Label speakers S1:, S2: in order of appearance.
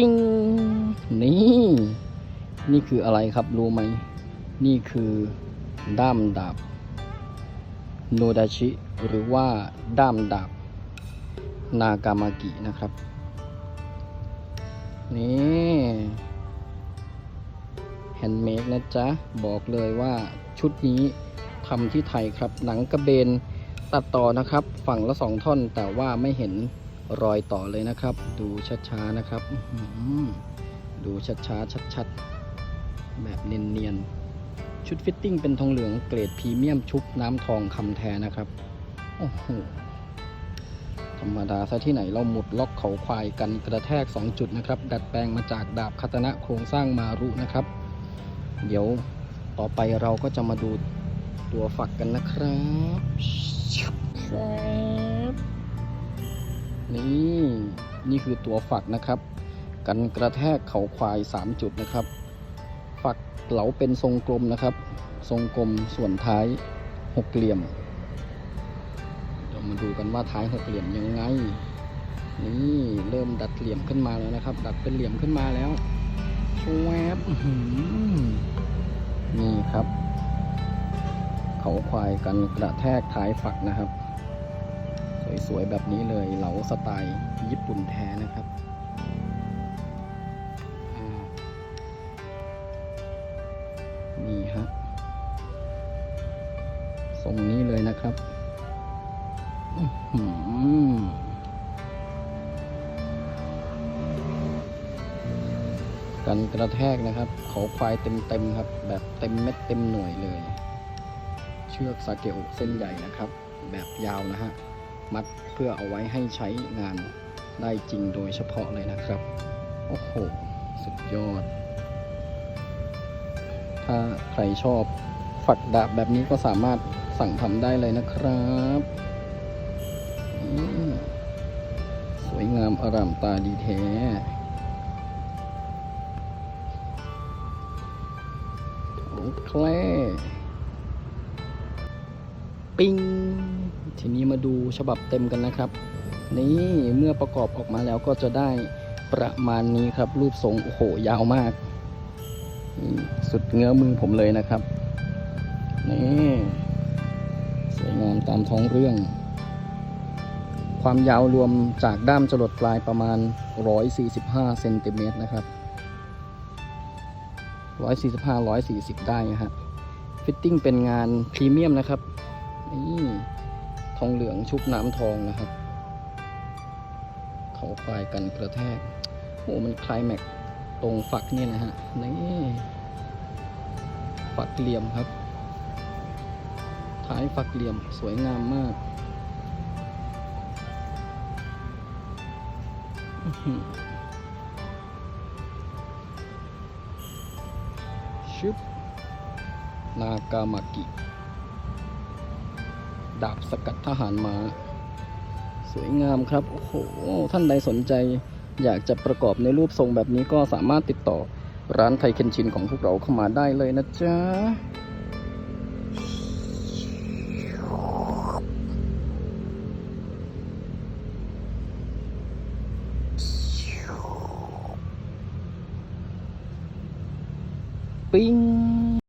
S1: ปิ้งนี่นี่คืออะไรครับรู้ไหม นี่คือด้ามดาบ โนดาชิ หรือว่าด้ามดาบ นากามากินะครับ นี่แฮนด์เมดนะจ๊ะ บอกเลยว่าชุดนี้ทำที่ไทยครับ หนังกระเบนตัดต่อนะครับ ฝั่งละสองท่อนแต่ว่าไม่เห็น รอยต่อเลยนะครับ ดูช้าๆนะครับดูช้าๆชัดๆ แบบเนียนๆ ชุดฟิตติ้งเป็นทองเหลืองเกรดพรีเมียมชุบน้ำทองคำแท้นะครับ โอ้โห ธรรมดาซะที่ไหนเราหมุดล็อกเขาควายกันกระแทก 2 จุดนะครับ ดัดแปลงมาจากดาบคาตนะโครงสร้างมารุนะครับ เดี๋ยวต่อไปเราก็จะมาดูตัวฝักกันนะครับครับ นี่นี่คือตัวฝักนะครับ กันกระแทกเขาควาย 3 จุดนะครับ ฝักเหลาเป็นทรงกลมนะครับ ทรงกลมส่วนท้ายหกเหลี่ยมเดี๋ยวมาดูกันว่าท้ายหกเหลี่ยมยังไง นี่เริ่มดัดเหลี่ยมขึ้นมาแล้วนะครับ ดัดเป็นเหลี่ยมขึ้นมาแล้วชวบอื้อหือนี่ครับ เขาควายกันกระแทกท้ายฝักนะครับ สวยๆแบบนี้เลยเหลาสไตล์ญี่ปุ่นแท้นะครับนี่ฮะทรงนี้เลยนะครับกันกระแทกนะครับ เขาควายเต็มๆครับ แบบเต็มเม็ดเต็มหน่วยเลย เชือกซาเกโอเส้นใหญ่นะครับ แบบยาวนะฮะ มัดเพื่อเอาไว้ให้ใช้งานได้จริงโดยเฉพาะเลยนะครับ โอ้โห สุดยอด ถ้าใครชอบฝักดาบแบบนี้ก็สามารถสั่งทำได้เลยนะครับสวยงามอร่ามตาดีแท้โอเคปิ้ง ทีนี้มาดูฉบับเต็มกันนะครับ นี่เมื่อประกอบออกมาแล้วก็จะได้ประมาณนี้ครับ รูปทรงโอ้โหยาวมาก สุดเงื้อมือผมเลยนะครับ นี่สวยงามตามท้องเรื่อง ความยาวรวมจากด้ามจรดปลายประมาณ 145เซนติเมตรนะครับ145 140 ได้ฮะ ฟิตติ้งเป็นงานพรีเมียมนะครับ นี่ ทองเหลืองชุบน้ำทองนะครับ เขาควายกันกระแทกโอ้มันคลายแม็กตรงฝักเนี่ยนะฮะนี่ฝักเหลี่ยมครับท้ายฝักเหลี่ยมสวยงามมากชึบนากามากิ ดาบสกัดทหารมา้าสวยงามครับ โอ้โห ท่านใดสนใจ อยากจะประกอบในรูปทรงแบบนี้ก็สามารถติดต่อร้านไทยเคนชินของพวกเราเข้ามาได้เลยนะจ๊ะปิ้ง